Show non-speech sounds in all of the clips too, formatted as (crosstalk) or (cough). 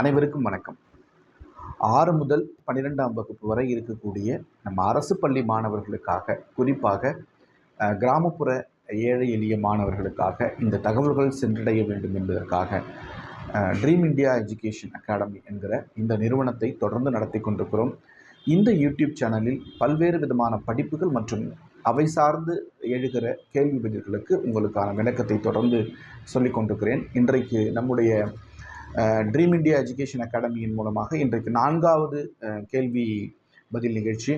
அனைவருக்கும் வணக்கம். ஆறு முதல் பன்னிரெண்டாம் வகுப்பு வரை இருக்கக்கூடிய நம்ம அரசு பள்ளி மாணவர்களுக்காக குறிப்பாக கிராமப்புற ஏழை எளிய மாணவர்களுக்காக இந்த தகவல்கள் சென்றடைய வேண்டும் என்பதற்காக ட்ரீம் இந்தியா எஜுகேஷன் அகாடமி என்கிற இந்த நிறுவனத்தை தொடர்ந்து நடத்தி கொண்டிருக்கிறோம். இந்த யூடியூப் சேனலில் பல்வேறு விதமான படிப்புகள் மற்றும் அவை சார்ந்து எழுகிற கேள்வி பதில்களுக்கு உங்களுக்கான விளக்கத்தை தொடர்ந்து சொல்லிக் கொண்டிருக்கிறேன். இன்றைக்கு நம்முடைய ட்ரீம் இண்டியா எஜுகேஷன் அகாடமியின் மூலமாக இன்றைக்கு நான்காவது கேள்வி பதில் நிகழ்ச்சி.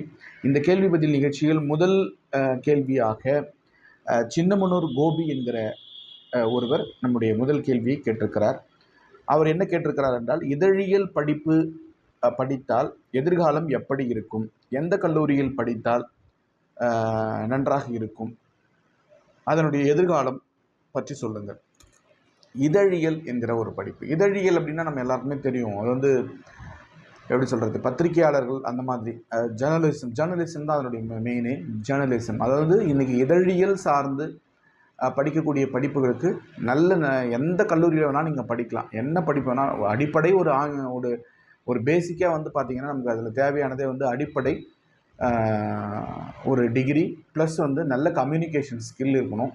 இந்த கேள்வி பதில் நிகழ்ச்சியில் முதல் கேள்வியாக சின்னமனூர் கோபி என்கிற ஒருவர் நம்முடைய முதல் கேள்வியை கேட்டிருக்கிறார். அவர் என்ன கேட்டிருக்கிறார் என்றால் இதழியல் படிப்பு படித்தால் எதிர்காலம் எப்படி இருக்கும்? எந்த கல்லூரியில் படித்தால் நன்றாக இருக்கும்? அதனுடைய எதிர்காலம் பற்றி சொல்லுங்கள். இதழியல் என்கிற ஒரு படிப்பு. இதழியல் அப்படின்னா நம்ம எல்லாருக்குமே தெரியும். அது வந்து எப்படி சொல்கிறது பத்திரிகையாளர்கள் அந்த மாதிரி. ஜேர்னலிசம் ஜேர்னலிசம் தான் அதனுடைய மெயினே ஜேர்னலிசம் அதாவது இன்றைக்கி இதழியல் சார்ந்து படிக்கக்கூடிய படிப்புகளுக்கு நல்ல ந- எந்த கல்லூரியில் வேணாலும் நீங்கள் படிக்கலாம். என்ன படிப்பு வேணால் அடிப்படை ஒரு ஆங்க- ஒரு ஒரு பேசிக்காக வந்து பார்த்திங்கன்னா நமக்கு அதில் தேவையானதே வந்து அடிப்படை ஒரு டிகிரி ப்ளஸ் வந்து நல்ல கம்யூனிகேஷன் ஸ்கில் இருக்கணும்.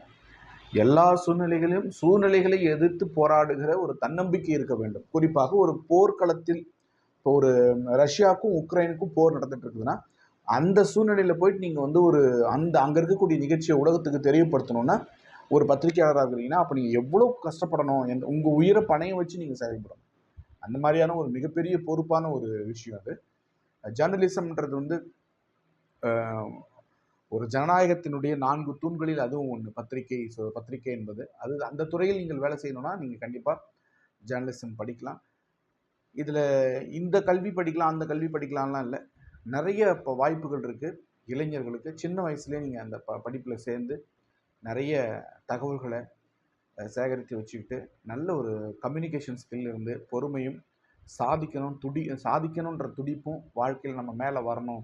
எல்லா சூழ்நிலைகளிலும் சூழ்நிலைகளை எதிர்த்து போராடுகிற ஒரு தன்னம்பிக்கை இருக்க வேண்டும். குறிப்பாக ஒரு போர்க்களத்தில் இப்போ ஒரு ரஷ்யாவுக்கும் உக்ரைனுக்கும் போர் நடந்துட்டு இருக்குதுன்னா அந்த சூழ்நிலையில் போயிட்டு நீங்கள் வந்து ஒரு அந்த அங்கே இருக்கக்கூடிய நிகழ்ச்சியை உலகத்துக்கு தெரியப்படுத்தணும்னா ஒரு பத்திரிகையாளராக இருக்கிறீங்கன்னா அப்போ நீங்கள் எவ்வளோ கஷ்டப்படணும் எந்த உங்கள் உயிரை பணையம் வச்சு நீங்கள் செயல்படணும். அந்த மாதிரியான ஒரு மிகப்பெரிய பொறுப்பான ஒரு விஷயம் அது. ஜேர்னலிசம்ன்றது வந்து ஒரு ஜனநாயகத்தினுடைய நான்கு தூண்களில் அதுவும் ஒன்று பத்திரிகை பத்திரிகை என்பது. அது அந்த துறையில் நீங்கள் வேலை செய்யணும்னா நீங்கள் கண்டிப்பாக ஜேர்னலிசம் படிக்கலாம். இதில் இந்த கல்வி படிக்கலாம் அந்த கல்வி படிக்கலாம்லாம் இல்லை. நிறைய இப்போ வாய்ப்புகள் இருக்குது இளைஞர்களுக்கு சின்ன வயசுலேயே நீங்கள் அந்த ப படிப்பில் சேர்ந்து நிறைய தகவல்களை சேகரித்து வச்சுக்கிட்டு நல்ல ஒரு கம்யூனிகேஷன் ஸ்கில் இருந்து பொறுமையும் சாதிக்கணும் துடி சாதிக்கணுன்ற துடிப்பும் வாழ்க்கையில் நம்ம மேலே வரணும்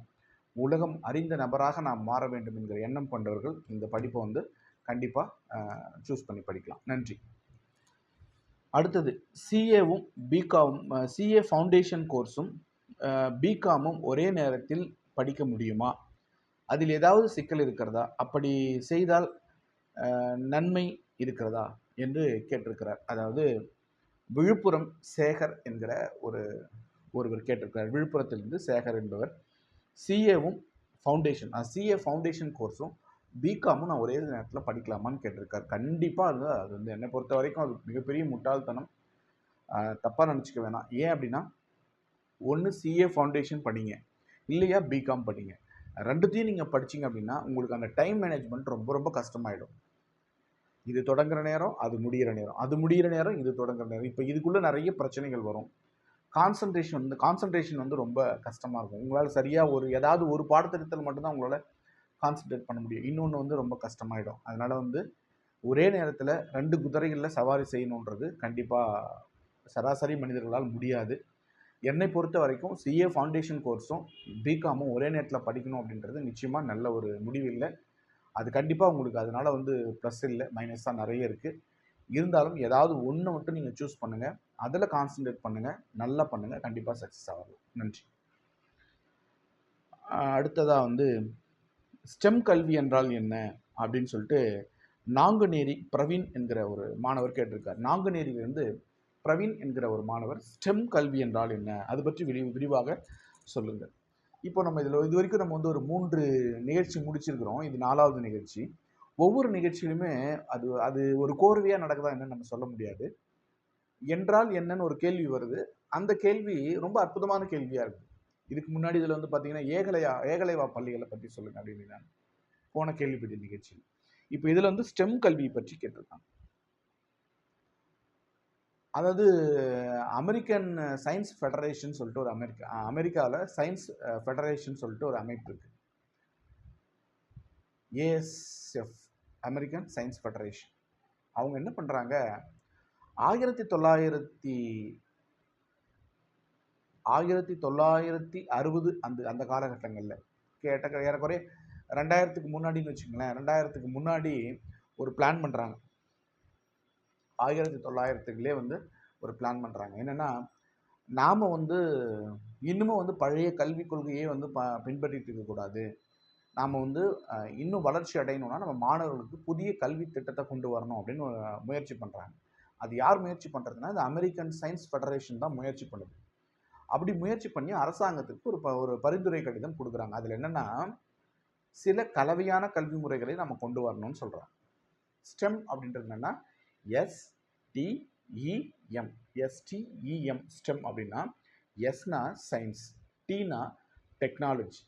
உலகம் அறிந்த நபராக நாம் மாற வேண்டும் என்கிற எண்ணம் கொண்டவர்கள் இந்த படிப்பை வந்து கண்டிப்பாக சூஸ் பண்ணி படிக்கலாம். நன்றி. அடுத்தது சிஏவும் பிகாம் சிஏ ஃபவுண்டேஷன் கோர்ஸும் பிகாமும் ஒரே நேரத்தில் படிக்க முடியுமா? அதில் ஏதாவது சிக்கல் இருக்கிறதா? அப்படி செய்தால் நன்மை இருக்கிறதா? என்று கேட்டிருக்கிறார். அதாவது விழுப்புரம் சேகர் என்கிற ஒரு ஒருவர் கேட்டிருக்கிறார். விழுப்புரத்திலிருந்து சேகர் என்பவர். சிஏவும் ஃபவுண்டேஷன் சிஏ ஃபவுண்டேஷன் கோர்ஸும் பிகாமும் நான் ஒரே நேரத்தில் படிக்கலாமான்னு கேட்டிருக்கார். கண்டிப்பாக அது அது வந்து என்னை பொறுத்த வரைக்கும் அது மிகப்பெரிய முட்டாள்தனம். தப்பாக நினச்சிக்க வேணாம். ஏன் அப்படின்னா ஒன்று சிஏ ஃபவுண்டேஷன் படிங்க. இல்லையா பிகாம் படிங்க. ரெண்டுத்தையும் நீங்கள் படிச்சீங்க அப்படின்னா உங்களுக்கு அந்த டைம் மேனேஜ்மெண்ட் ரொம்ப ரொம்ப கஷ்டமாயிடும். இது தொடங்குற நேரம் அது முடிகிற நேரம். அது முடிகிற நேரம் இது தொடங்குற நேரம். இப்போ இதுக்குள்ளே நிறைய பிரச்சனைகள் வரும். கான்சன்ட்ரேஷன் வந்து கான்சன்ட்ரேஷன் வந்து ரொம்ப கஷ்டமாக இருக்கும். உங்களால் சரியாக ஒரு ஏதாவது ஒரு பாடத்திட்டத்தில் மட்டும்தான் உங்களால் கான்சன்ட்ரேட் பண்ண முடியும். இன்னொன்று வந்து ரொம்ப கஷ்டமாயிடும். அதனால் வந்து ஒரே நேரத்தில் ரெண்டு குதிரைகளில் சவாரி செய்யணுன்றது கண்டிப்பாக சராசரி மனிதர்களால் முடியாது. என்னை பொறுத்த வரைக்கும் சிஏ ஃபவுண்டேஷன் கோர்ஸும் பிகாமும் ஒரே நேரத்தில் படிக்கணும் அப்படின்றது நிச்சயமாக நல்ல ஒரு முடிவு இல்லை. அது கண்டிப்பாக உங்களுக்கு அதனால் வந்து ப்ளஸ் இல்லை மைனஸ் தான் நிறைய இருக்குது இருந்தாலும் ஏதாவது ஒன்று மட்டும் நீங்கள் சூஸ் பண்ணுங்கள் அதில் கான்சன்ட்ரேட் பண்ணுங்கள் நல்லா பண்ணுங்கள் கண்டிப்பாக சக்ஸஸ் ஆகலாம் நன்றி. அடுத்ததாக வந்து ஸ்டெம் கல்வி என்றால் என்ன? அப்படின்னு சொல்லிட்டு நாங்குநேரி பிரவீன் என்கிற ஒரு மாணவர் கேட்டிருக்கார். நாங்குநேரியிலிருந்து பிரவீன் என்கிற ஒரு மாணவர் ஸ்டெம் கல்வி என்றால் என்ன? அது பற்றி விரி விரிவாக சொல்லுங்கள். இப்போ நம்ம இதில் இது வரைக்கும் நம்ம வந்து ஒரு மூன்று நிகழ்ச்சி முடிச்சிருக்கிறோம். இது நாலாவது நிகழ்ச்சி. ஒவ்வொரு நிகழ்ச்சியிலுமே அது அது ஒரு கோர்வையாக நடக்குதா என்னன்னு நம்ம சொல்ல முடியாது. என்றால் என்னன்னு ஒரு கேள்வி வருது. அந்த கேள்வி ரொம்ப அற்புதமான கேள்வியாக இருக்குது இதுக்கு முன்னாடி இதில் வந்து பார்த்தீங்கன்னா ஏகலையா ஏகலைவா பள்ளிகளை பற்றி சொல்லுங்கள் அப்படின்னு நான் போன கேள்விப்பட்ட நிகழ்ச்சியில். நிகழ்ச்சி இப்போ இதில் வந்து ஸ்டெம் கல்வி பற்றி கேட்டிருக்காங்க. அதாவது அமெரிக்கன் சயின்ஸ் ஃபெடரேஷன் சொல்லிட்டு ஒரு அமெரிக்கா அமெரிக்காவில் சயின்ஸ் ஃபெடரேஷன் சொல்லிட்டு ஒரு அமைப்பு இருக்கு. ASF American science federation. அவங்க என்ன பண்ணுறாங்க ஆயிரத்தி தொள்ளாயிரத்தி ஆயிரத்தி தொள்ளாயிரத்தி அறுபது அந்த அந்த காலகட்டங்களில். கேட்ட ஏறக்குறைய ரெண்டாயிரத்துக்கு முன்னாடின்னு வச்சுங்களேன் ரெண்டாயிரத்துக்கு முன்னாடி ஒரு பிளான் பண்ணுறாங்க ஆயிரத்தி தொள்ளாயிரத்துக்குள்ளே வந்து ஒரு பிளான் பண்ணுறாங்க என்னென்னா நாம் வந்து இன்னமும் வந்து பழைய கல்விக் கொள்கையே வந்து ப பின்பற்றிட்டு இருக்கக்கூடாது. நாம் வந்து இன்னும் வளர்ச்சி அடையணும்னா நம்ம மாணவர்களுக்கு புதிய கல்வி திட்டத்தை கொண்டு வரணும் அப்படின்னு முயற்சி பண்ணுறாங்க அது யார் முயற்சி பண்ணுறதுன்னா இந்த அமெரிக்கன் சயின்ஸ் ஃபெடரேஷன் தான் முயற்சி பண்ணுது. அப்படி முயற்சி பண்ணி அரசாங்கத்துக்கு ஒரு ப ஒரு பரிந்துரை கடிதம் கொடுக்குறாங்க. அதில் என்னென்னா சில கலவையான கல்வி முறைகளை நம்ம கொண்டு வரணும்னு சொல்கிறாங்க ஸ்டெம் அப்படின்றது என்னென்னா எஸ்டிஇஎம் எஸ்டிஇஎம் ஸ்டெம் அப்படின்னா எஸ்னா சயின்ஸ் டீனா டெக்னாலஜி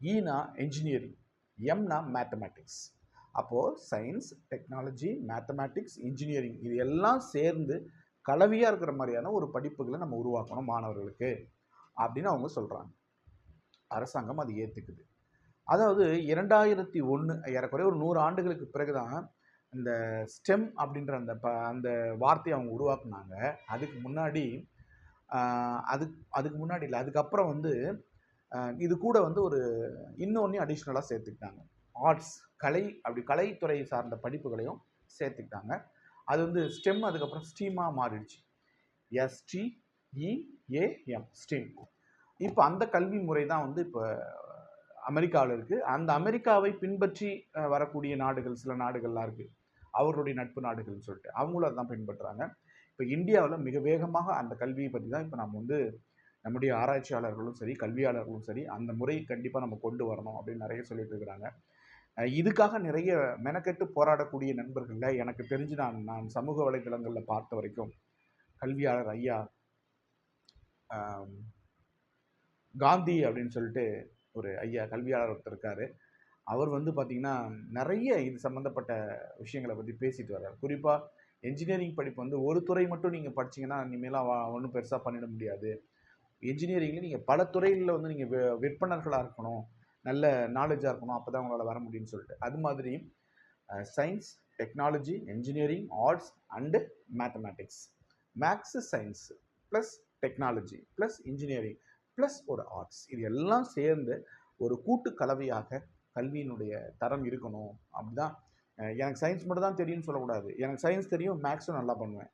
ஈனா என்ஜினியரிங் எம்னா மேத்தமேட்டிக்ஸ் அப்போது சயின்ஸ் டெக்னாலஜி மேத்தமேட்டிக்ஸ் இன்ஜினியரிங் இது எல்லாம் சேர்ந்து கலவையாக இருக்கிற மாதிரியான ஒரு படிப்புகளை நம்ம உருவாக்கணும் மாணவர்களுக்கு அப்படின்னு அவங்க சொல்கிறாங்க அரசாங்கம் அது ஏற்றுக்குது அதாவது இரண்டாயிரத்தி ஒன்று ஏறக்குறைய ஒரு நூறு ஆண்டுகளுக்கு பிறகு தான் இந்த ஸ்டெம் அப்படின்ற அந்த ப அந்த வார்த்தையை அவங்க உருவாக்குனாங்க. அதுக்கு முன்னாடி அது அதுக்கு முன்னாடி இல்லை அதுக்கப்புறம் வந்து இது கூட வந்து ஒரு இன்னொன்றையும் அடிஷ்னலாக சேர்த்துக்கிட்டாங்க. ஆர்ட்ஸ் கலை அப்படி கலைத்துறை சார்ந்த படிப்புகளையும் சேர்த்துக்கிட்டாங்க. அது வந்து ஸ்டெம் அதுக்கப்புறம் ஸ்டீமாக மாறிடுச்சு. எஸ்டிஇஏஎம் ஸ்டீம் இப்போ அந்த கல்வி முறை தான் வந்து இப்போ அமெரிக்காவில் இருக்குது அந்த அமெரிக்காவை பின்பற்றி வரக்கூடிய நாடுகள் சில நாடுகள்லாம் இருக்குது அவர்களுடைய நட்பு நாடுகள்னு சொல்லிட்டு. அவங்களும் அதான் பின்பற்றுறாங்க. இப்போ இந்தியாவில் மிக வேகமாக அந்த கல்வியை பற்றி தான் இப்போ நம்ம வந்து நம்முடைய ஆராய்ச்சியாளர்களும் சரி கல்வியாளர்களும் சரி அந்த முறையை கண்டிப்பாக நம்ம கொண்டு வரணும் அப்படின்னு நிறைய சொல்லிட்டு இருக்கிறாங்க. இதுக்காக நிறைய மெனக்கெட்டு போராடக்கூடிய நண்பர்களில் எனக்கு தெரிஞ்சு நான் நான் சமூக வலைதளங்களில் பார்த்த வரைக்கும் கல்வியாளர் ஐயா காந்தி அப்படின்னு சொல்லிட்டு ஒரு ஐயா கல்வியாளர் ஒருத்தர் இருக்கார். அவர் வந்து பார்த்திங்கன்னா நிறைய இது சம்மந்தப்பட்ட விஷயங்களை பற்றி பேசிட்டு வர்றார். குறிப்பாக என்ஜினியரிங் படிப்பு வந்து ஒரு துறை மட்டும் நீங்கள் படிச்சீங்கன்னா இனிமேலாம் ஒன்றும் பெருசாக பண்ணிட முடியாது. இன்ஜினியரிங்கில் நீங்கள் பல துறைகளில் வந்து நீங்கள் விற்பனர்களாக இருக்கணும் நல்ல நாலேஜாக இருக்கணும் அப்போ தான் உங்களால் வர முடியும்னு சொல்லிட்டு. அது மாதிரி science technology engineering arts and mathematics maths science plus technology plus engineering plus ஒரு ஆர்ட்ஸ் இது எல்லாம் சேர்ந்து ஒரு கூட்டு கலவையாக கல்வியினுடைய தரம் இருக்கணும். அப்படிதான் தான் எனக்கு சயின்ஸ் மட்டும் தான் தெரியும்னு சொல்லக்கூடாது. எனக்கு சயின்ஸ் தெரியும் மேக்ஸும் நல்லா பண்ணுவேன்.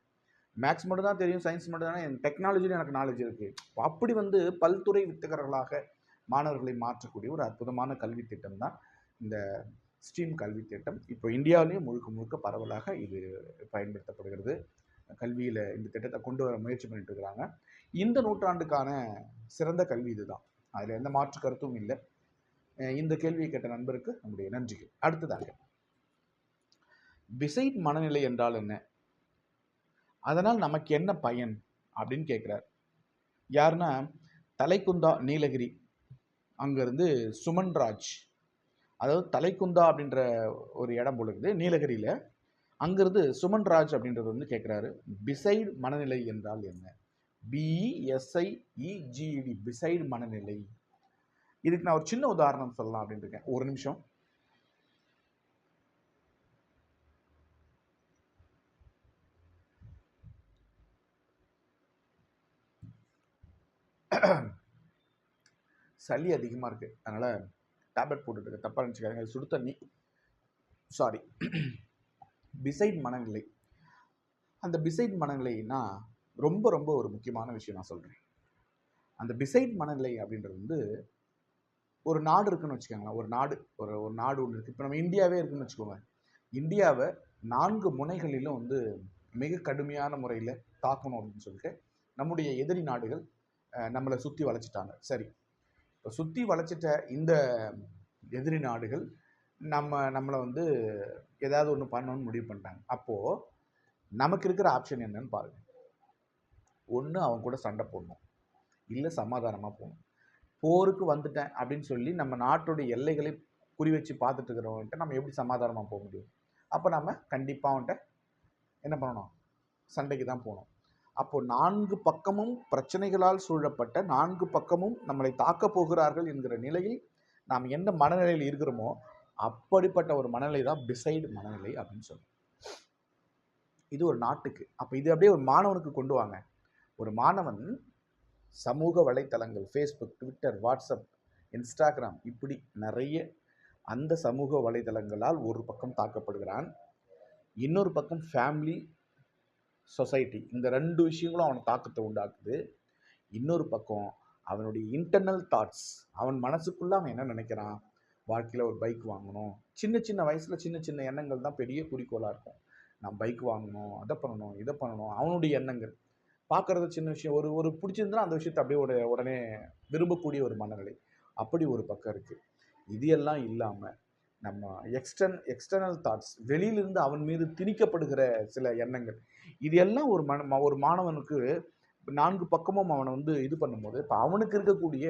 மேக்ஸ் மட்டும் தான் தெரியும் சயின்ஸ் மட்டும் தானே என் டெக்னாலஜியில் எனக்கு நாலேஜ் இருக்குது அப்படி வந்து பல்துறை வித்தகர்களாக மாணவர்களை மாற்றக்கூடிய ஒரு அற்புதமான கல்வி திட்டம் தான் இந்த ஸ்டீம் கல்வி திட்டம். இப்போ இந்தியாவிலேயும் முழுக்க முழுக்க பரவலாக இது பயன்படுத்தப்படுகிறது. கல்வியில் இந்த திட்டத்தை கொண்டு வர முயற்சி பண்ணிட்டு இருக்கிறாங்க. இந்த நூற்றாண்டுக்கான சிறந்த கல்வி இதுதான். அதில் எந்த மாற்று கருத்தும் இல்லை. இந்த கேள்வியை கேட்ட நண்பருக்கு நம்முடைய நன்றிகள். அடுத்ததாக பிசைட் மனநிலை என்றால் என்ன? அதனால் நமக்கு என்ன பயன்? அப்படின்னு கேட்குறார். யாருன்னா தலைக்குந்தா நீலகிரி. அங்கேருந்து சுமன்ராஜ். அதாவது தலைக்குந்தா அப்படின்ற ஒரு இடம் பொழுது நீலகிரியில். அங்கேருந்து சுமன்ராஜ் அப்படின்றது வந்து கேட்குறாரு பிசைடு மனநிலை என்றால் என்ன? பிஇஎஸ்ஐஇஜிஇடி பிசைடு மனநிலை. இதுக்கு நான் ஒரு சின்ன உதாரணம் சொல்லலாம் அப்படின்னு இருக்கேன். ஒரு நிமிஷம். (clears throat) சளி அதிகமாக இருக்குது அதனால் டேப்லெட் போட்டுட்டு தப்பாக நினச்சிக்காதீங்க. அது சுடு தண்ணி. சாரி பிசைட் (clears throat) மனநிலை. அந்த பிசைட் மனநிலைனா ரொம்ப ரொம்ப ஒரு முக்கியமான விஷயம் நான் சொல்கிறேன் அந்த பிசைட் மனநிலை அப்படின்றது வந்து ஒரு நாடு இருக்குன்னு வச்சுக்கோங்களேன். ஒரு நாடு ஒரு ஒரு நாடு ஒன்று இருக்குது இப்போ நம்ம இந்தியாவே இருக்குன்னு வச்சுக்கோங்க. இந்தியாவை நான்கு முனைகளிலும் வந்து மிக கடுமையான முறையில் தாக்கணும் அப்படின்னு சொல்லிட்டு நம்முடைய எதிரி நாடுகள் நம்மளை சுற்றி வளைச்சிட்டாங்க சரி. இப்போ சுற்றி வளைச்சிட்ட இந்த எதிரி நாடுகள் நம்ம நம்மளை வந்து ஏதாவது ஒன்று பண்ணணும்னு முடிவு பண்ணிட்டாங்க. அப்போது நமக்கு இருக்கிற ஆப்ஷன் என்னன்னு பாருங்கள் ஒன்று அவங்க கூட சண்டை போடணும். இல்லை சமாதானமாக போகணும். போருக்கு வந்துட்டேன் அப்படின்னு சொல்லி நம்ம நாட்டுடைய எல்லைகளை குறி வச்சு பார்த்துட்டு இருக்கிறவங்கள்ட்ட நம்ம எப்படி சமாதானமாக போக முடியும்? அப்போ நம்ம கண்டிப்பாக அவன்கிட்ட என்ன பண்ணணும்? சண்டைக்கு தான் போகணும். அப்போ நான்கு பக்கமும் பிரச்சனைகளால் சூழப்பட்ட நான்கு பக்கமும் நம்மளை தாக்கப் போகிறார்கள் என்கிற நிலையில் நாம் எந்த மனநிலையில் இருக்கிறோமோ அப்படிப்பட்ட ஒரு மனநிலை தான் பிசைடு மனநிலை அப்படின்னு சொல்லுவோம் இது ஒரு நாட்டுக்கு. அப்போ இது அப்படியே ஒரு மாணவனுக்கு கொண்டு வாங்க. ஒரு மாணவன் சமூக வலைத்தளங்கள் ஃபேஸ்புக் ட்விட்டர் வாட்ஸ்அப் இன்ஸ்டாகிராம் இப்படி நிறைய அந்த சமூக வலைதளங்களால் ஒரு பக்கம் தாக்கப்படுகிறான். இன்னொரு பக்கம் ஃபேமிலி சொசைட்டி. இந்த ரெண்டு விஷயங்களும் அவனை தாக்கத்தை உண்டாக்குது. இன்னொரு பக்கம் அவனுடைய இன்டர்னல் தாட்ஸ் அவன் மனசுக்குள்ளே அவன் என்ன நினைக்கிறான்? வாழ்க்கையில் ஒரு பைக் வாங்கணும். சின்ன சின்ன வயசில் சின்ன சின்ன எண்ணங்கள் தான் பெரிய குறிக்கோளாக இருக்கும். நான் பைக் வாங்கணும் அதை பண்ணணும் இதை பண்ணணும் அவனுடைய எண்ணங்கள். பார்க்குறது சின்ன விஷயம். ஒரு ஒரு பிடிச்சிருந்தா அந்த விஷயத்தை அப்படியே உடனே விரும்பக்கூடிய ஒரு மனநிலை. அப்படி ஒரு பக்கம் இருக்குது இது எல்லாம் இல்லாமல் நம்ம எக்ஸ்டர்ன் எக்ஸ்டர்னல் தாட்ஸ் வெளியிலிருந்து அவன் மீது திணிக்கப்படுகிற சில எண்ணங்கள். இது எல்லாம் ஒரு மன ஒரு மாணவனுக்கு நான்கு பக்கமும் அவனை வந்து இது பண்ணும்போது இப்போ அவனுக்கு இருக்கக்கூடிய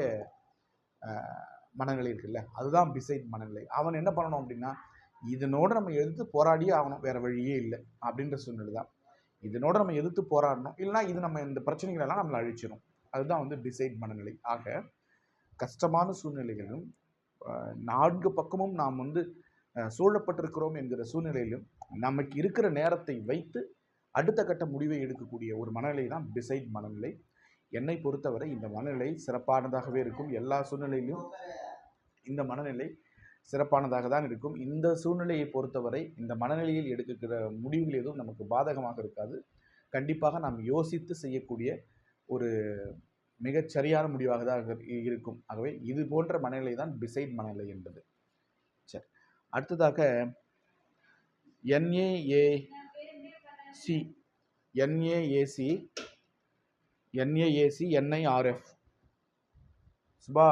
மனநிலை இருக்குல்ல அதுதான் பிசைட் மனநிலை. அவன் என்ன பண்ணணும் அப்படின்னா இதனோட நம்ம எதிர்த்து போராடியே ஆகணும் வேற வழியே இல்லை அப்படின்ற சூழ்நிலை தான். இதனோட நம்ம எதிர்த்து போராடணும் இல்லைன்னா இது நம்ம இந்த பிரச்சனைகளெல்லாம் நம்மளை அழிச்சிடும் அதுதான் வந்து டிசைட் மனநிலை. ஆக கஷ்டமான சூழ்நிலைகளும் நான்கு பக்கமும் நாம் வந்து சூழப்பட்டிருக்கிறோம் என்கிற சூழ்நிலையிலும் நமக்கு இருக்கிற நேரத்தை வைத்து அடுத்த கட்ட முடிவை எடுக்கக்கூடிய ஒரு மனநிலை தான் டிசைட் மனநிலை. என்னை பொறுத்தவரை இந்த மனநிலை சிறப்பானதாகவே இருக்கும். எல்லா சூழ்நிலையிலும் இந்த மனநிலை சிறப்பானதாக தான் இருக்கும். இந்த சூழ்நிலையை பொறுத்தவரை இந்த மனநிலையில் எடுக்கிற முடிவுகள் எதுவும் நமக்கு பாதகமாக இருக்காது. கண்டிப்பாக நாம் யோசித்து செய்யக்கூடிய ஒரு மிகச் சரியான முடிவாக தான் இருக்கும். ஆகவே இது போன்ற மனநிலை தான் டிசைட் மனநிலை என்பது. சரி. அடுத்ததாக என்ஏஏசி என்ஏஏசி என்ஏஏசி என்ஐஆர்எஃப் சுபா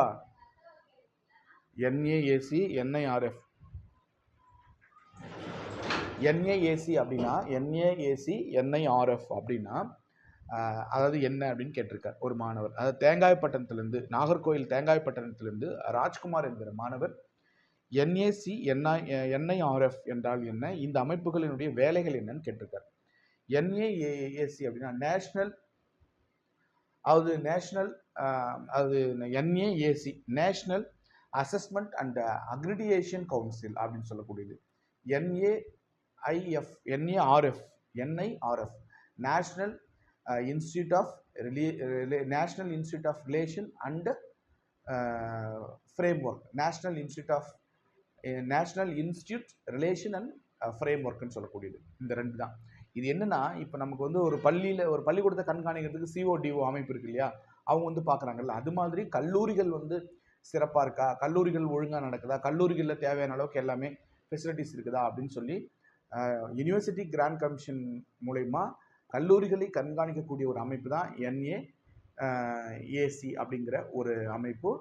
என்ஏஏசி என்ஐஆர்எஃப் என்ஏஏசி அப்படின்னா என்ஏஏசி என்ஐஆர்எஃப் அப்படின்னா அதாவது என்ன அப்படின்னு கேட்டிருக்கார். ஒரு மாணவர். அதாவது தேங்காய்பட்டணத்திலிருந்து நாகர்கோயில் தேங்காய்பட்டணத்திலிருந்து ராஜ்குமார் என்கிற மாணவர் என்ஏசி என்ஐ என்ஐஆர்எஃப் என்றால் என்ன இந்த அமைப்புகளினுடைய வேலைகள் என்னன்னு கேட்டிருக்கார். என்ஏஏஏசி அப்படின்னா நேஷ்னல் அது நேஷ்னல் அது NAAC national assessment and accreditation council அப்படின்னு சொல்லக்கூடியது. NAIF NARF NIRF national institute of national institute of relation and framework national institute of national institute relation and frame ஒர்க்குன்னு சொல்லக்கூடியது. இந்த ரெண்டு தான். இது என்னென்னா இப்போ நமக்கு வந்து ஒரு பள்ளியில் ஒரு பள்ளிக்கூடத்தை கண்காணிக்கிறதுக்கு சிஓடிஓ அமைப்பு இருக்கு இல்லையா? அவங்க வந்து பார்க்குறாங்கல்ல அது மாதிரி கல்லூரிகள் வந்து சிறப்பாக இருக்கா? கல்லூரிகள் ஒழுங்காக நடக்குதா? கல்லூரிகளில் தேவையான அளவுக்கு எல்லாமே ஃபெசிலிட்டிஸ் இருக்குதா? அப்படின்னு சொல்லி யுனிவர்சிட்டி கிராண்ட் கமிஷன் மூலயமா கல்லூரிகளை கண்காணிக்கக்கூடிய ஒரு அமைப்பு தான் என்ஏ ஏசி அப்படிங்கிற ஒரு அமைப்பு.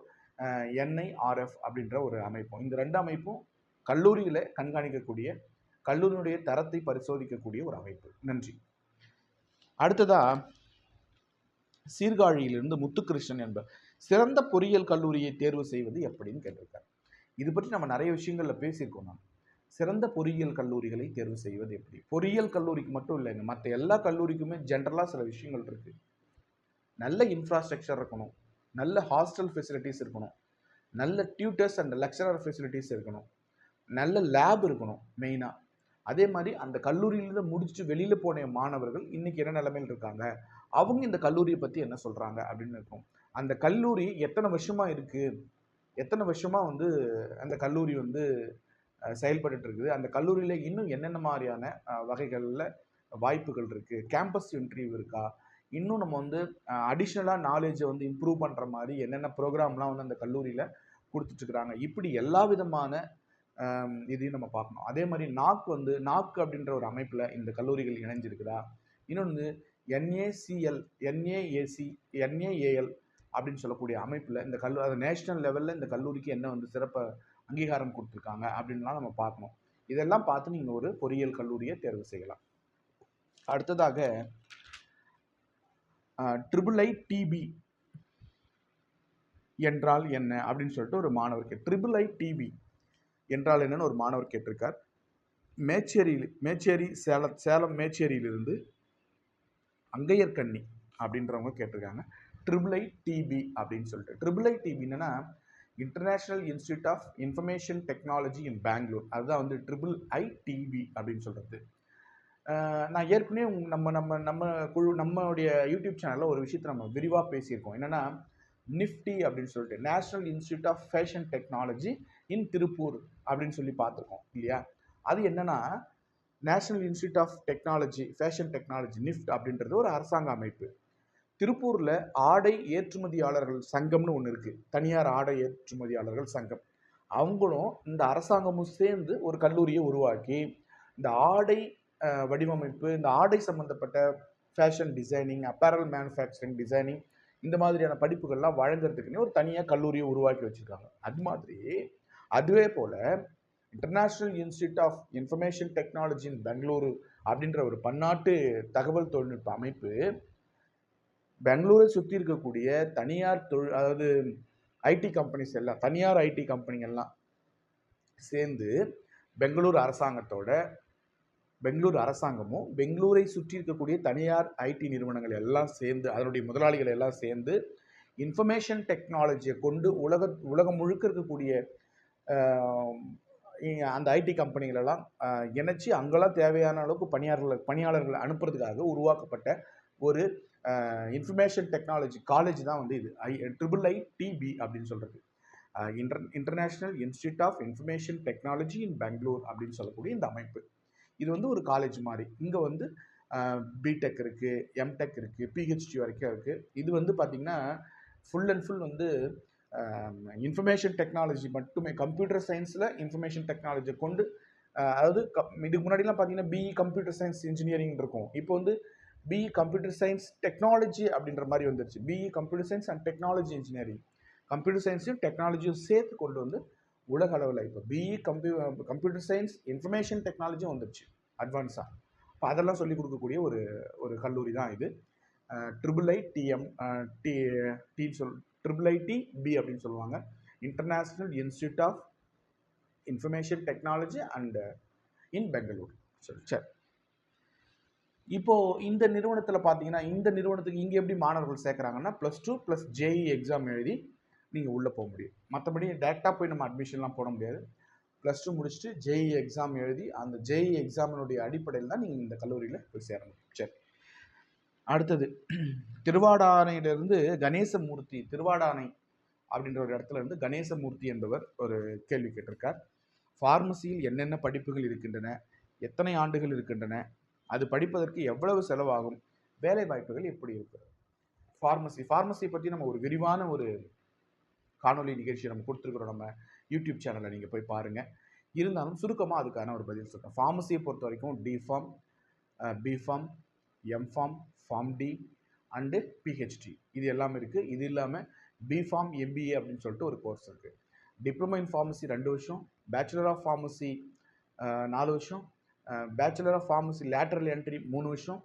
என்ஐஆர்எஃப் அப்படின்ற ஒரு அமைப்பும். இந்த ரெண்டு அமைப்பும் கல்லூரிகளை கண்காணிக்கக்கூடிய கல்லூரியினுடைய தரத்தை பரிசோதிக்கக்கூடிய ஒரு அமைப்பு. நன்றி. அடுத்ததா சீர்காழியிலிருந்து முத்துகிருஷ்ணன் என்பவர். சிறந்த பொறியியல் கல்லூரியை தேர்வு செய்வது எப்படின்னு கேட்டிருக்கார். இது பற்றி நம்ம நிறைய விஷயங்களில் பேசியிருக்கோம் நான் சிறந்த பொறியியல் கல்லூரிகளை தேர்வு செய்வது எப்படி? பொறியியல் கல்லூரிக்கு மட்டும் இல்லைங்க மற்ற எல்லா கல்லூரிக்குமே ஜென்ரலாக சில விஷயங்கள் இருக்குது நல்ல இன்ஃப்ராஸ்ட்ரக்சர் இருக்கணும் நல்ல ஹாஸ்டல் ஃபெசிலிட்டிஸ் இருக்கணும் நல்ல டியூட்டர்ஸ் அண்ட் லெக்சரர் ஃபெசிலிட்டிஸ் இருக்கணும் நல்ல லேப் இருக்கணும் மெயினாக அதே மாதிரி அந்த கல்லூரியிலேருந்து முடிச்சுட்டு வெளியில் போன மாணவர்கள் இன்றைக்கி என்ன நிலைமையில் இருக்காங்க? அவங்க இந்த கல்லூரியை பற்றி என்ன சொல்கிறாங்க அப்படின்னு இருக்கும். அந்த கல்லூரி எத்தனை வருஷமாக இருக்குது எத்தனை வருஷமாக வந்து அந்த கல்லூரி வந்து செயல்பட்டு இருக்குது அந்த கல்லூரியில் இன்னும் என்னென்ன மாதிரியான வகைகளில் வாய்ப்புகள் இருக்குது கேம்பஸ் இன்டர்வியூ இருக்கா? இன்னும் நம்ம வந்து அடிஷ்னலாக நாலேஜை வந்து இம்ப்ரூவ் பண்ணுற மாதிரி என்னென்ன ப்ரோக்ராம்லாம் வந்து அந்த கல்லூரியில் கொடுத்துட்ருக்குறாங்க இப்படி எல்லா விதமான இதையும் நம்ம பார்க்கணும். அதே மாதிரி நாக் வந்து நாக் அப்படின்ற ஒரு அமைப்பில் இந்த கல்லூரிகள் இணைஞ்சிருக்குதா? இன்னொன்று என்ஏசிஎல் என்ஏஏசி என்ஏஏஎல் அப்படின்னு சொல்லக்கூடிய அமைப்பில் இந்த கல்லூ அது நேஷ்னல் லெவலில் இந்த கல்லூரிக்கு என்ன வந்து சிறப்பு அங்கீகாரம் கொடுத்துருக்காங்க அப்படின்லாம் நம்ம பார்க்கணும். இதெல்லாம் பார்த்து நீங்கள் ஒரு பொறியியல் கல்லூரியை தேர்வு செய்யலாம். அடுத்ததாக ட்ரிபிள் ஐ டிபி என்றால் என்ன அப்படின்னு சொல்லிட்டு ஒரு மாணவர் கே ட்ரிபிள் ஐ டிபி என்றால் என்னன்னு ஒரு மாணவர் கேட்டிருக்கார். மேச்சேரியில் மேச்சேரி சேலம் சேலம் மேச்சேரியிலிருந்து அங்கையர்கண்ணி அப்படின்றவங்க கேட்டிருக்காங்க. ட்ரிபிள் ஐ டிபி அப்படின்னு சொல்லிட்டு ட்ரிபிள் ஐ டிபி என்னன்னா international institute of information technology in Bangalore அதுதான் வந்து ட்ரிபிள் ஐடிபி அப்படின்னு சொல்கிறது நான் ஏற்கனவே நம்ம நம்ம நம்ம குழு நம்மளுடைய யூடியூப் சேனலில் ஒரு விஷயத்தை நம்ம விரிவாக பேசியிருக்கோம். என்னென்னா நிஃப்டி அப்படின்னு சொல்லிட்டு national institute of fashion technology in Tiruppur அப்படின்னு சொல்லி பார்த்துருக்கோம் இல்லையா? அது என்னென்னா national institute of technology fashion technology NIFT அப்படின்றது ஒரு அரசாங்க அமைப்பு. திருப்பூரில் ஆடை ஏற்றுமதியாளர்கள் சங்கம்னு ஒன்று இருக்குது தனியார் ஆடை ஏற்றுமதியாளர்கள் சங்கம். அவங்களும் இந்த அரசாங்கமும் சேர்ந்து ஒரு கல்லூரியை உருவாக்கி இந்த ஆடை வடிவமைப்பு இந்த ஆடை சம்மந்தப்பட்ட fashion designing apparel manufacturing designing இந்த மாதிரியான படிப்புகள்லாம் வழங்குறதுக்குன்னே ஒரு தனியாக கல்லூரியை உருவாக்கி வச்சுருக்காங்க. அது மாதிரி அதுவே போல் international institute of information technology in Bengaluru அப்படின்ற ஒரு பன்னாட்டு தகவல் தொழில்நுட்ப அமைப்பு பெங்களூரை சுற்றி இருக்கக்கூடிய தனியார் தொழில் அதாவது ஐடி கம்பெனிஸ் எல்லாம் தனியார் ஐடி கம்பெனிகள்லாம் சேர்ந்து பெங்களூர் அரசாங்கத்தோட பெங்களூர் அரசாங்கமும் பெங்களூரை சுற்றி இருக்கக்கூடிய தனியார் ஐடி நிறுவனங்கள் எல்லாம் சேர்ந்து அதனுடைய முதலாளிகள் எல்லாம் சேர்ந்து இன்ஃபர்மேஷன் டெக்னாலஜியை கொண்டு உலக உலகம் முழுக்க இருக்கக்கூடிய அந்த ஐடி கம்பெனிகளெல்லாம் இணைச்சி அங்கெல்லாம் தேவையான அளவுக்கு பணியாளர்கள் பணியாளர்களை அனுப்புறதுக்காக உருவாக்கப்பட்ட ஒரு இன்ஃபர்மேஷன் டெக்னாலஜி காலேஜ் தான் வந்து இது. ஐ ட்ரிபிள் ஐ டிபி அப்படின்னு சொல்கிறது inter international institute of information technology in Bangalore அப்படின்னு சொல்லக்கூடிய இந்த அமைப்பு. இது வந்து ஒரு காலேஜ் மாதிரி. இங்கே வந்து பிடெக் இருக்குது எம்டெக் இருக்குது பிஹெச்டி வரைக்கும் இருக்குது இது வந்து பார்த்திங்கன்னா ஃபுல் அண்ட் ஃபுல் வந்து இன்ஃபர்மேஷன் டெக்னாலஜி மட்டுமே கம்ப்யூட்டர் சயின்ஸில் இன்ஃபர்மேஷன் டெக்னாலஜியை கொண்டு அதாவது க இதுக்கு முன்னாடிலாம் பார்த்தீங்கன்னா பிஇ கம்ப்யூட்டர் சயின்ஸ் இன்ஜினியரிங் இருக்கும். இப்போ வந்து பிஇ கம்ப்யூட்டர் சயின்ஸ் டெக்னாலஜி அப்படின்ற மாதிரி வந்துருச்சு. BE computer science and technology engineering computer சயின்ஸையும் டெக்னாலஜியும் சேர்த்து கொண்டு வந்து உலக அளவில் இப்போ BE compu computer science information டெக்னாலஜியும் வந்துருச்சு. அட்வான்ஸாக இப்போ அதெல்லாம் சொல்லிக் கொடுக்கக்கூடிய ஒரு ஒரு கல்லூரி தான் இது. ட்ரிபிள் ஐ டிஎம் டி டின்னு சொல் ட்ரிபிள் ஐடி பி அப்படின்னு சொல்லுவாங்க. International institute of information technology and in Bangalore சரி சரி. இப்போது இந்த நிறுவனத்தில் பார்த்தீங்கன்னா இந்த நிறுவனத்துக்கு இங்கே எப்படி மாணவர்கள் சேர்க்குறாங்கன்னா plus two plus JEE exam எழுதி நீங்கள் உள்ளே போக முடியும். மற்றபடி டேரெக்டாக போய் நம்ம அட்மிஷன்லாம் போட முடியாது. ப்ளஸ் டூ முடிச்சுட்டு ஜேஇ எக்ஸாம் எழுதி அந்த ஜேஇ எக்ஸாமினுடைய அடிப்படையில் தான் நீங்கள் இந்த கல்லூரியில் போய் சேரணும். சரி. அடுத்தது திருவாடானையிலிருந்து கணேசமூர்த்தி திருவாடானை அப்படின்ற ஒரு இடத்துல இருந்து கணேசமூர்த்தி என்பவர் ஒரு கேள்வி கேட்டிருக்கார். ஃபார்மசியில் என்னென்ன படிப்புகள் இருக்கின்றன எத்தனை ஆண்டுகள் இருக்கின்றன அது படிப்பதற்கு எவ்வளவு செலவாகும்? வேலை வாய்ப்புகள் எப்படி இருக்கிறது ஃபார்மசி ஃபார்மசி பற்றி நம்ம ஒரு விரிவான ஒரு காணொளி நிகழ்ச்சி நம்ம கொடுத்துருக்குறோம். நம்ம யூடியூப் சேனலில் நீங்கள் போய் பாருங்கள் இருந்தாலும் சுருக்கமாக அதுக்கான ஒரு பதில் சொல்கிறேன் ஃபார்மசியை பொறுத்த வரைக்கும் D Pharm B Pharm M Pharm Pharm D and PhD இது எல்லாமே இருக்குது இது இல்லாமல் பிஃபார்ம் எம்பிஏ அப்படின்னு சொல்லிட்டு ஒரு கோர்ஸ் இருக்குது டிப்ளமோ இன் ஃபார்மசி ரெண்டு வருஷம். பேச்சுலர் ஆஃப் ஃபார்மசி நாலு வருஷம். Bachelor of pharmacy lateral entry மூணு வருஷம்.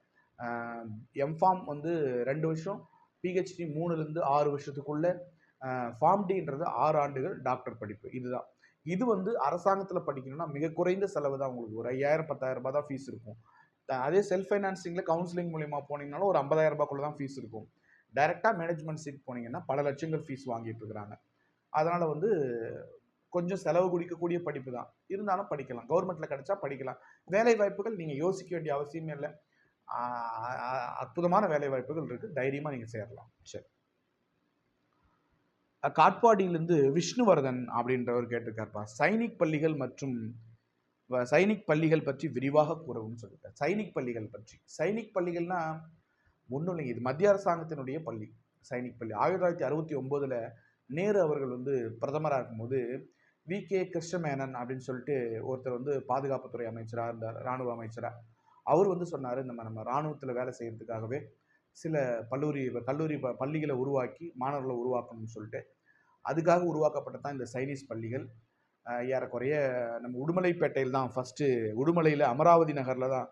எம்ஃபார்ம் வந்து ரெண்டு வருஷம். பிஹெச்டி மூணுலேருந்து ஆறு வருஷத்துக்குள்ளே ஃபார்ம் டின்றது ஆறு ஆண்டுகள் டாக்டர் படிப்பு. இதுதான். இது வந்து அரசாங்கத்தில் படிக்கணும்னா மிக குறைந்த செலவு தான் உங்களுக்கு. ஒரு ஐயாயிரம் பத்தாயிரம் ரூபாய் தான் ஃபீஸ் இருக்கும். அதே செல்ஃப் ஃபைனான்சிங்கில் கவுன்சிலிங் மூலியமாக போனீங்கனாலும் ஒரு ஐம்பதாயிரம் ரூபாய்க்குள்ள தான் ஃபீஸ் இருக்கும். டைரெக்டாக மேனேஜ்மெண்ட் சீட் போனீங்கன்னா பல லட்சங்கள் ஃபீஸ் வாங்கிட்டு இருக்கிறாங்க. அதனால் வந்து கொஞ்சம் செலவு குடிக்கக்கூடிய படிப்பு தான். இருந்தாலும் படிக்கலாம். கவர்மெண்ட்டில் கிடைச்சா படிக்கலாம். வேலை வாய்ப்புகள் நீங்கள் யோசிக்க வேண்டிய அவசியமே இல்லை. அற்புதமான வேலை வாய்ப்புகள் இருக்குது தைரியமாக நீங்கள் சேரலாம். சரி. காட்பாடியிலிருந்து விஷ்ணுவர்தன் அப்படின்றவர் கேட்டிருக்காருப்பா. சைனிக் பள்ளிகள் மற்றும் சைனிக் பள்ளிகள் பற்றி விரிவாக கூறவும் சொல்லியிருக்காரு. சைனிக் பள்ளிகள் பற்றி. சைனிக் பள்ளிகள்னா ஒன்றும் இல்லைங்க. இது மத்திய அரசாங்கத்தினுடைய பள்ளி. சைனிக் பள்ளி. ஆயிரத்தி தொள்ளாயிரத்தி அறுபத்தி ஒம்போதில் நேரு அவர்கள் வந்து பிரதமராக இருக்கும்போது வி. கே. கிருஷ்ணமேனன் அப்படின்னு சொல்லிட்டு ஒருத்தர் வந்து பாதுகாப்புத்துறை அமைச்சராக இருந்தார் இராணுவ அமைச்சராக அவர் வந்து சொன்னார் நம்ம நம்ம இராணுவத்தில் வேலை செய்கிறதுக்காகவே சில பல்லூரி கல்லூரி ப- பள்ளிகளை உருவாக்கி மாணவர்களை உருவாக்கணும்னு சொல்லிட்டு அதுக்காக உருவாக்கப்பட்ட தான் இந்த சைனீஸ் பள்ளிகள். ஏறக்குறைய நம்ம உடுமலைப்பேட்டையில் தான் ஃபஸ்ட்டு உடுமலையில் அமராவதி நகரில் தான்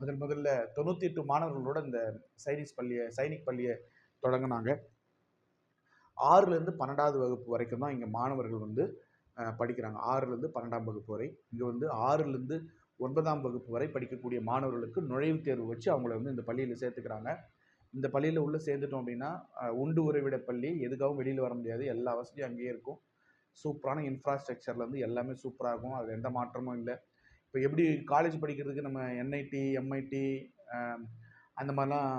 முதல் முதல்ல தொண்ணூற்றி எட்டு மாணவர்களோட இந்த சைனீஸ் பள்ளியை சைனிக் பள்ளியை தொடங்கினாங்க. ஆறுலேருந்து பன்னெண்டாவது வகுப்பு வரைக்கும் தான் இங்கே மாணவர்கள் வந்து படிக்கிறாங்க. ஆறுலேருந்து பன்னெண்டாம் வகுப்பு வரை. இங்கே வந்து ஆறுலேருந்து ஒன்பதாம் வகுப்பு வரை படிக்கக்கூடிய மாணவர்களுக்கு நுழைவுத் தேர்வு வச்சு அவங்கள வந்து இந்த பள்ளியில் சேர்த்துக்கிறாங்க. இந்த பள்ளியில் உள்ளே சேர்ந்துட்டோம் அப்படின்னா உண்டு உறைவிட பள்ளி. எதுக்காகவும் வெளியில் வர முடியாது. எல்லா வசதியும் அங்கேயே இருக்கும். சூப்பரான இன்ஃப்ராஸ்ட்ரக்சர்லேருந்து எல்லாமே சூப்பராக இருக்கும் அது எந்த மாற்றமும் இல்லை. இப்போ எப்படி காலேஜ் படிக்கிறதுக்கு நம்ம என்ஐடி எம்ஐடி அந்த மாதிரிலாம்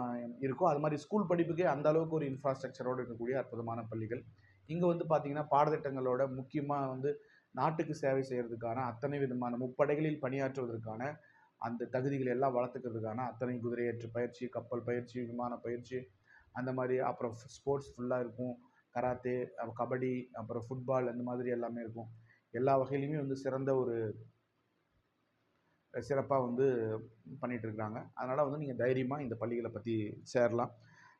இருக்கோ அது மாதிரி ஸ்கூல் படிப்புக்கே அந்த அளவுக்கு ஒரு இன்ஃப்ராஸ்ட்ரக்சரோடு இருக்கக்கூடிய அற்புதமான பள்ளிகள். இங்கே வந்து பார்த்திங்கன்னா பாடத்திட்டங்களோட முக்கியமாக வந்து நாட்டுக்கு சேவை செய்கிறதுக்கான அத்தனை விதமான முப்படைகளில் பணியாற்றுவதற்கான அந்த தகுதிகளை எல்லாம் வளர்த்துக்கிறதுக்கான அத்தனை குதிரையேற்று பயிற்சி கப்பல் பயிற்சி விமான பயிற்சி அந்த மாதிரி அப்புறம் ஸ்போர்ட்ஸ் ஃபுல்லாக இருக்கும். கராத்தே கபடி அப்புறம் ஃபுட்பால் அந்த மாதிரி எல்லாமே இருக்கும். எல்லா வகையிலையுமே வந்து சிறந்த ஒரு சிறப்பாக வந்து பண்ணிகிட்ருக்குறாங்க அதனால் வந்து நீங்கள் தைரியமாக இந்த பள்ளிகளை பற்றி சேரலாம்.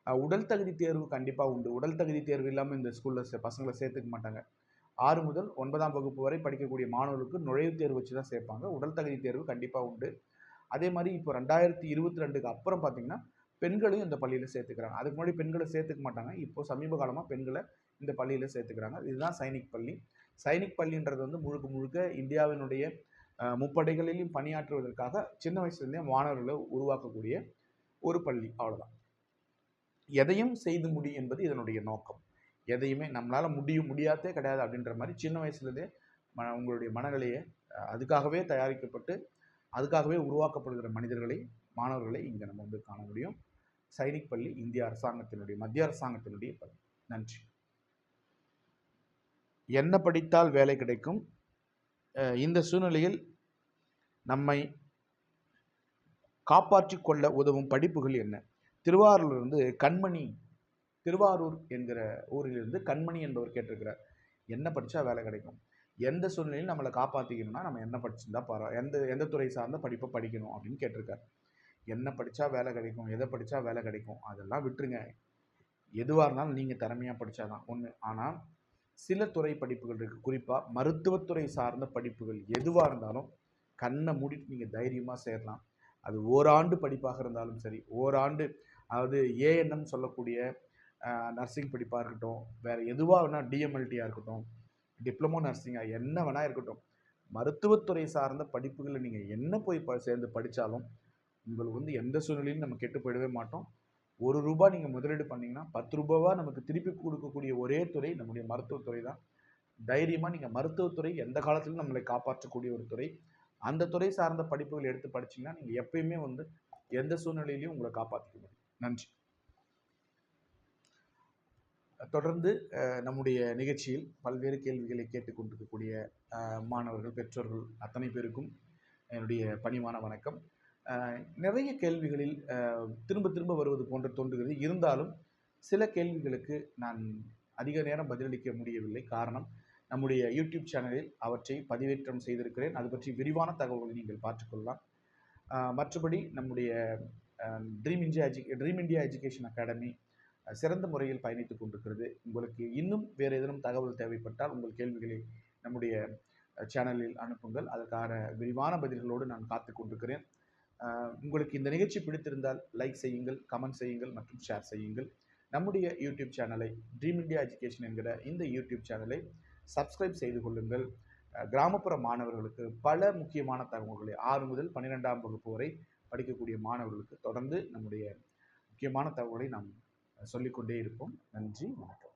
உடல் தகுதி தேர்வு கண்டிப்பாக உண்டு. உடல் தகுதி தேர்வு இல்லாமல் இந்த ஸ்கூலில் பசங்களை சேர்த்துக்க மாட்டாங்க. ஆறு முதல் ஒன்பதாம் வகுப்பு வரை படிக்கக்கூடிய மாணவர்களுக்கு நுழைவுத் தேர்வு வச்சு தான் சேர்ப்பாங்க. உடல் தகுதி தேர்வு கண்டிப்பாக உண்டு. அதே மாதிரி இப்போ ரெண்டாயிரத்தி இருபத்தி ரெண்டுக்கு அப்புறம் பார்த்திங்கன்னா பெண்களையும் இந்த பள்ளியில் சேர்த்துக்கிறாங்க. அதுக்கு முன்னாடி பெண்களை சேர்த்துக்க மாட்டாங்க. இப்போ சமீப காலமாக பெண்களை இந்த பள்ளியில் சேர்த்துக்கிறாங்க. இதுதான் சைனிக் பள்ளி. சைனிக் பள்ளின்றது வந்து முழுக்க முழுக்க இந்தியாவினுடைய முப்படைகளிலும் பணியாற்றுவதற்காக சின்ன வயசுலேருந்தே மாணவர்களை உருவாக்கக்கூடிய ஒரு பள்ளி. அவ்வளோதான் எதையும் செய்து முடி என்பது இதனுடைய நோக்கம். எதையுமே நம்மளால் முடியும் முடியாதே கிடையாது அப்படின்ற மாதிரி சின்ன வயசுலேருந்தே ம உங்களுடைய மனநிலையை அதுக்காகவே தயாரிக்கப்பட்டு அதுக்காகவே உருவாக்கப்படுகிற மனிதர்களை மாணவர்களை இங்கே நம்ம வந்து காண முடியும். சைனிக் பள்ளி இந்திய அரசாங்கத்தினுடைய மத்திய அரசாங்கத்தினுடைய பள்ளி. நன்றி. என்ன படித்தால் வேலை கிடைக்கும்? இந்த சூழ்நிலையில் நம்மை காப்பாற்றி கொள்ள உதவும் படிப்புகள் என்ன? திருவாரூர்லேருந்து கண்மணி திருவாரூர் என்கிற ஊரிலிருந்து கண்மணி என்பவர் கேட்டிருக்கிறார். என்ன படித்தா வேலை கிடைக்கும்? எந்த சூழ்நிலையில் நம்மளை காப்பாற்றிக்கணும்னா நம்ம என்ன படிச்சிருந்தா பரவ எந்த எந்த துறை சார்ந்த படிப்பை படிக்கணும் அப்படின்னு கேட்டிருக்காரு. என்ன படித்தா வேலை கிடைக்கும்? எதை படித்தா வேலை கிடைக்கும்? அதெல்லாம் விட்டுருங்க. எதுவாக இருந்தாலும் நீங்கள் திறமையாக படித்தாதான் ஒன்று ஆனால் சில துறை படிப்புகள் இருக்குது குறிப்பாக மருத்துவத்துறை சார்ந்த படிப்புகள் எதுவாக இருந்தாலும் கண்ணை மூடிட்டு நீங்கள் தைரியமாக சேரலாம். அது ஓராண்டு படிப்பாக இருந்தாலும் சரி ஓராண்டு அதாவது ஏஎன்எம் சொல்லக்கூடிய நர்சிங் படிப்பாக இருக்கட்டும் வேறு எதுவாக வேணால் டிஎம்எல்டியாக இருக்கட்டும் டிப்ளமோ நர்சிங்காக என்ன வேணால் இருக்கட்டும் மருத்துவத்துறை சார்ந்த படிப்புகளை நீங்கள் என்ன போய் ப சேர்ந்து படித்தாலும் உங்களுக்கு வந்து எந்த சூழ்நிலையும் நம்ம கெட்டு போயிடவே மாட்டோம். ஒரு ரூபா நீங்கள் முதலீடு பண்ணிங்கன்னா பத்து ரூபாவாக நமக்கு திருப்பி கொடுக்கக்கூடிய ஒரே துறை நம்முடைய மருத்துவத்துறை தான். தைரியமாக நீங்கள் மருத்துவத்துறை எந்த காலத்திலும் நம்மளை காப்பாற்றக்கூடிய ஒரு துறை. அந்த துறை சார்ந்த படிப்புகள் எடுத்து படிச்சிங்கன்னா நீங்கள் எப்பயுமே வந்து எந்த சூழ்நிலையிலையும் உங்களை காப்பாற்றிக்க முடியும். நன்றி. தொடர்ந்து நம்முடைய நிகழ்ச்சியில் பல்வேறு கேள்விகளை கேட்டுக்கொண்டிருக்கக்கூடிய மாணவர்கள் பெற்றோர்கள் அத்தனை பேருக்கும் என்னுடைய பணிமான வணக்கம். நிறைய கேள்விகளில் திரும்ப திரும்ப வருவது போன்ற தோன்றுகிறது. இருந்தாலும் சில கேள்விகளுக்கு நான் அதிக நேரம் பதிலளிக்க முடியவில்லை. காரணம் நம்முடைய யூடியூப் சேனலில் அவற்றை பதிவேற்றம் செய்திருக்கிறேன். அது பற்றி விரிவான தகவல்களை நீங்கள் பார்த்துக்கொள்ளலாம் மற்றபடி நம்முடைய dream India edu dream India education academy சிறந்த முறையில் பயணித்து கொண்டிருக்கிறது. உங்களுக்கு இன்னும் வேறு ஏதேனும் தகவல் தேவைப்பட்டால் உங்கள் கேள்விகளை நம்முடைய சேனலில் அனுப்புங்கள். அதற்கான விரிவான பதில்களோடு நான் காத்து கொண்டிருக்கிறேன். உங்களுக்கு இந்த நிகழ்ச்சி பிடித்திருந்தால் லைக் செய்யுங்கள் கமெண்ட் செய்யுங்கள் மற்றும் ஷேர் செய்யுங்கள். நம்முடைய யூடியூப் சேனலை ட்ரீம் இந்தியா எஜுகேஷன் என்கிற இந்த யூடியூப் சேனலை சப்ஸ்கிரைப் செய்து கொள்ளுங்கள். கிராமப்புற மாணவர்களுக்கு பல முக்கியமான தகவல்களை ஆறு முதல் பன்னிரெண்டாம் வகுப்பு வரை படிக்கக்கூடிய மாணவர்களுக்கு தொடர்ந்து நம்முடைய முக்கியமான தகவலை நாம் சொல்லிக்கொண்டே இருப்போம். நன்றி வணக்கம்.